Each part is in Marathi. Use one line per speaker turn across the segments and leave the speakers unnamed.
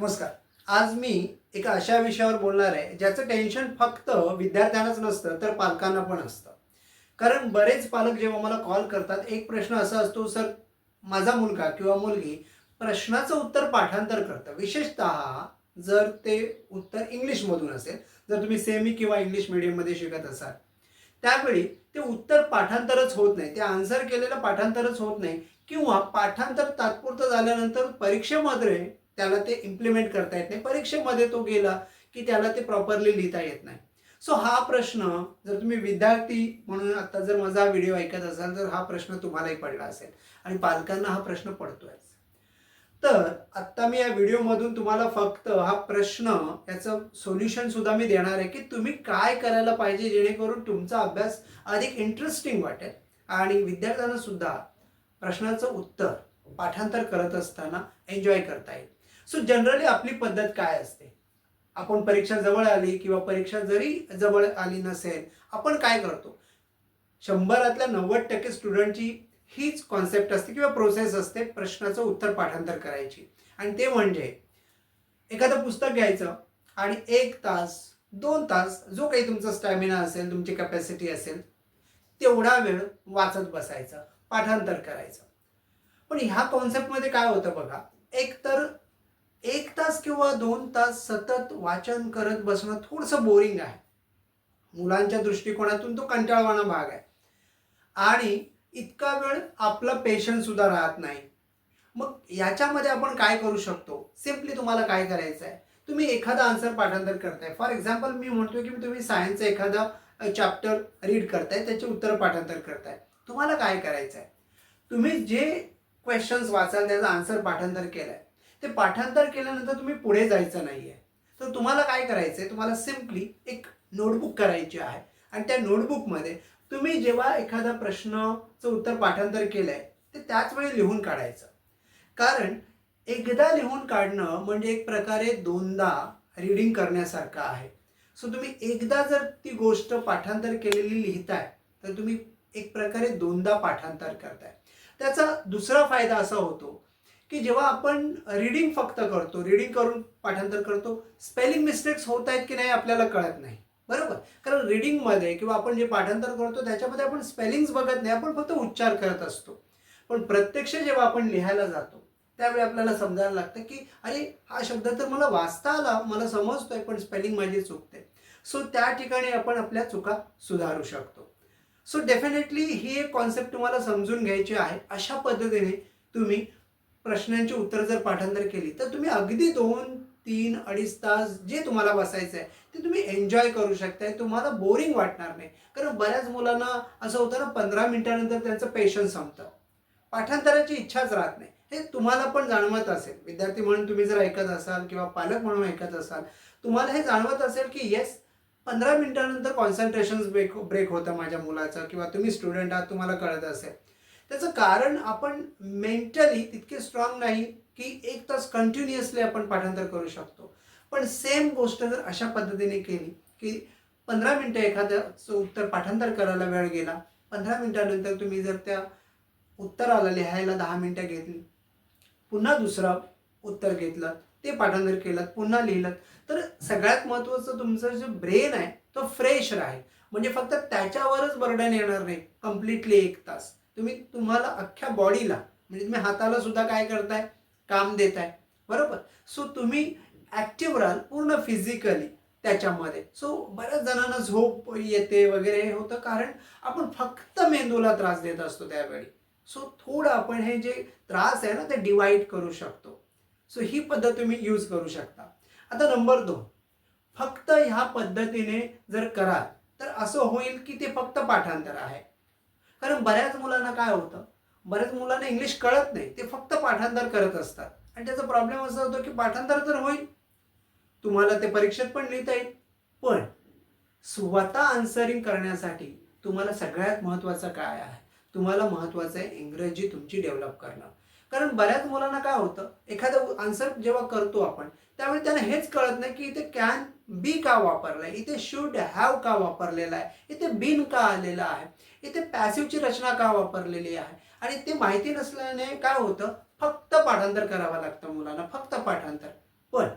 नमस्कार. आज मी एका अशा विषयावर बोलणार आहे ज्याचं टेन्शन फक्त विद्यार्थ्यांनाच नसतं तर पालकांना पण असतं. कारण बरेच पालक जेव्हा मला कॉल करतात एक प्रश्न असा असतो सर माझा मुलगा किंवा मुलगी प्रश्नाचं उत्तर पाठांतर करतं. विशेषतः जर ते उत्तर इंग्लिशमधून असेल जर तुम्ही सेमी किंवा इंग्लिश मिडियममध्ये शिकत असाल त्यावेळी ते उत्तर पाठांतरच होत नाही. ते आन्सर केलेलं पाठांतरच होत नाही. किंवा पाठांतर तात्पुरतं झाल्यानंतर परीक्षेमध्ये त्याला ते इम्प्लिमेंट करता येत नाही. परीक्षेमध्ये तो गेला की त्याला ते प्रॉपरली लिहिता येत नाही. सो हा प्रश्न जर तुम्ही विद्यार्थी म्हणून आता जर माझा व्हिडिओ ऐकत असाल तर हा प्रश्न तुम्हालाही पडला असेल. आणि पालकांना हा प्रश्न पडतोय तर आत्ता मी या व्हिडिओमधून तुम्हाला फक्त हा प्रश्न याचं सोल्युशन सुद्धा मी देणार आहे की तुम्ही काय करायला पाहिजे जेणेकरून तुमचा अभ्यास अधिक इंटरेस्टिंग वाटेल. आणि विद्यार्थ्यांना सुद्धा प्रश्नाचं उत्तर पाठांतर करत असताना एन्जॉय करता येईल. सो जनरली आपली पद्धत काय असते? आपण परीक्षा जवळ आली किंवा परीक्षा जरी जवळ आली नसेल आपण काय करतो? शंभरातल्या नव्वद टक्के स्टुडंटची हीच कॉन्सेप्ट असते किंवा प्रोसेस असते प्रश्नाचं उत्तर पाठांतर करायची. आणि ते म्हणजे एखादं पुस्तक घ्यायचं आणि एक तास दोन तास जो काही तुमचा स्टॅमिना असेल तुमची कॅपॅसिटी असेल तेवढा वेळ वाचत बसायचं पाठांतर करायचं. पण ह्या कॉन्सेप्टमध्ये काय होतं बघा? एक तर एक तास किंवा दोन तास सतत वाचन करत बसणं थोडंसं बोरिंग आहे. मुलांच्या दृष्टिकोनातून तो कंटाळवाणा भाग आहे. आणि इतका वेळ आपला पेशंटसुद्धा राहत नाही. मग याच्यामध्ये आपण काय करू शकतो? सिम्पली तुम्हाला काय करायचं आहे? तुम्ही एखादा आन्सर पाठांतर करताय. फॉर एक्झाम्पल मी म्हणतो की तुम्ही सायन्सचा एखादा चॅप्टर रीड करताय त्याचे उत्तर पाठांतर करताय. तुम्हाला काय करायचं आहे? तुम्ही जे क्वेश्चन्स वाचाल त्याचा आन्सर पाठांतर केलाय. ते पाठांतर केल्यानंतर तुम्ही पुढे जायचं नाही आहे तर तुम्हाला काय करायचं आहे तुम्हाला सिम्पली एक नोटबुक करायची आहे. आणि त्या नोटबुकमध्ये तुम्ही जेव्हा एखादा प्रश्नाचं उत्तर पाठांतर केलंय ते त्याच वेळी लिहून काढायचं. कारण एकदा लिहून काढणं म्हणजे एक प्रकारे दोनदा रिडिंग करण्यासारखं आहे. सो तुम्ही एकदा जर ती गोष्ट पाठांतर केलेली लिहिताय तर तुम्ही एक प्रकारे दोनदा पाठांतर करताय. त्याचा दुसरा फायदा असा होतो की जेव्हा आपण रिडिंग फक्त करतो रिडिंग करून पाठांतर करतो स्पेलिंग मिस्टेक्स होत आहेत की नाही आपल्याला कळत नाही. बरोबर? कारण रिडिंगमध्ये किंवा आपण जे पाठांतर करतो त्याच्यामध्ये आपण स्पेलिंग्स बघत नाही आपण फक्त उच्चार करत असतो. पण प्रत्यक्ष जेव्हा आपण लिहायला जातो त्यावेळी आपल्याला समजायला लागतं की अरे हा शब्द तर मला वाचता आला मला समजतोय पण स्पेलिंग माझी चुकते सो त्या ठिकाणी आपण आपल्या चुका सुधारू शकतो. सो डेफिनेटली ही एक कॉन्सेप्ट तुम्हाला समजून घ्यायची आहे. अशा पद्धतीने तुम्ही प्रश्नांची उत्तर जर पाठांतर केली तर तुम्ही अगदी दोन तीन अडीच तास जे तुम्हाला बसायचं आहे ते तुम्ही एन्जॉय करू शकताय. तुम्हाला बोरिंग वाटणार नाही. कारण बऱ्याच मुलांना असं होतं ना पंधरा मिनिटानंतर त्यांचं पेशन्स संपतं. पाठांतराची इच्छाच राहत नाही. हे तुम्हाला पण जाणवत असेल. विद्यार्थी म्हणून तुम्ही जर ऐकत असाल किंवा पालक म्हणून ऐकत असाल तुम्हाला हे जाणवत असेल की येस पंधरा मिनिटानंतर कॉन्सन्ट्रेशन ब्रेक ब्रेक होतं माझ्या मुलाचं किंवा तुम्ही स्टुडंट आहात तुम्हाला कळत असेल. त्याचं कारण आपण मेंटली तितके स्ट्रॉंग नाही की एक तास कंटिन्युअसली आपण पाठांतर करू शकतो. पण सेम गोष्ट जर अशा पद्धतीने केली की पंधरा मिनटं एखाद्याचं उत्तर पाठांतर करायला वेळ गेला पंधरा मिनटानंतर तुम्ही जर त्या उत्तराला लिहायला दहा मिनटं घेतली पुन्हा दुसरा उत्तर घेतलं ते पाठांतर केलं पुन्हा लिहिलं तर सगळ्यात महत्त्वाचं तुमचं जे ब्रेन आहे तो फ्रेश राहील. म्हणजे फक्त त्याच्यावरच बर्डन येणार नाही. कम्प्लिटली एक तास. तुम्ही तुम्हाला अख्ख्या बॉडीला म्हणजे तुम्ही हाताला सुद्धा काय करताय? काम देताय. बरोबर? सो तुम्ही ॲक्टिव्ह राहाल पूर्ण फिजिकली त्याच्यामध्ये. सो बऱ्याच जणांना झोप येते वगैरे हे होतं कारण आपण फक्त मेंदूला त्रास देत असतो त्यावेळी. सो थोडं आपण हे जे त्रास आहे ना ते डिवाईड करू शकतो. सो ही पद्धत तुम्ही यूज करू शकता. आता नंबर दोन. फक्त ह्या पद्धतीने जर कराल तर असं होईल की ते फक्त पाठांतर आहे. कारण बऱ्याच मुलांना काय होतं? बऱ्याच मुलांना इंग्लिश कळत नाही. ते फक्त पाठांतर करत असतात. आणि त्याचा प्रॉब्लेम असा होतो की पाठांतर तर होईल. तुम्हाला ते परीक्षेत पण लिहिता येईल. पण स्वतः आन्सरिंग करण्यासाठी तुम्हाला सगळ्यात महत्त्वाचं काय आहे? तुम्हाला महत्त्वाचं आहे इंग्रजी तुमची डेव्हलप करणं. कारण बऱ्याच मुलांना काय होतं? एखादं आन्सर जेव्हा करतो आपण त्यावेळी त्यांना हेच कळत नाही की इथे कॅन बी का वापरलं आहे इथे शुड हॅव का वापरलेला आहे? इथे बिन का आलेला आहे? इथे पॅसिवची रचना का वापरलेली आहे? आणि ते माहिती नसल्याने काय होतं? फक्त पाठांतर करावं लागतं मुलांना फक्त पाठांतर. पण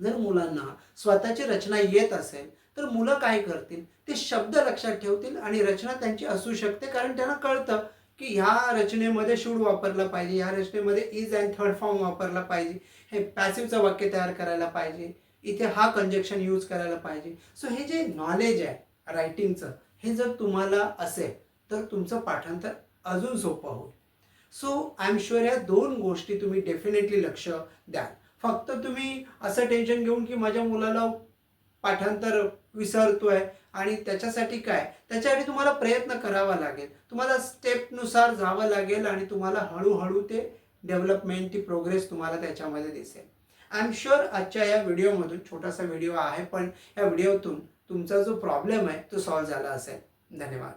जर मुलांना स्वतःची रचना येत असेल तर मुलं काय करतील? ते शब्द लक्षात ठेवतील आणि रचना त्यांची असू शकते कारण त्यांना कळतं की ह्या रचनेमध्ये शूड वापरला पाहिजे ह्या रचनेमध्ये इज अँड थर्ड फॉर्म वापरला पाहिजे हे पॅसिवचं वाक्य तयार करायला पाहिजे इथे हा कंजक्शन यूज करायला पाहिजे. सो हे जे नॉलेज आहे रायटिंगचं हे जर तुम्हाला असेल तर तुमचं पाठांतर अजून सोपं होईल. सो आय एम शुअर या दोन गोष्टी तुम्ही डेफिनेटली लक्ष द्याल. फक्त तुम्ही असं टेन्शन घेऊन की माझ्या मुलाला पाठांतर विसरतोय आणि त्याच्यासाठी काय? त्याच्यासाठी तुम्हाला प्रयत्न करावा लागेल. तुम्हाला स्टेपनुसार जावं लागेल आणि तुम्हाला हळूहळू ते डेव्हलपमेंट ती प्रोग्रेस तुम्हाला त्याच्यामध्ये दिसेल. आय एम शुअर आजच्या या व्हिडिओमधून छोटासा व्हिडिओ आहे पण या व्हिडिओतून तुमचा जो प्रॉब्लेम आहे तो सॉल्व्ह झाला असेल. धन्यवाद.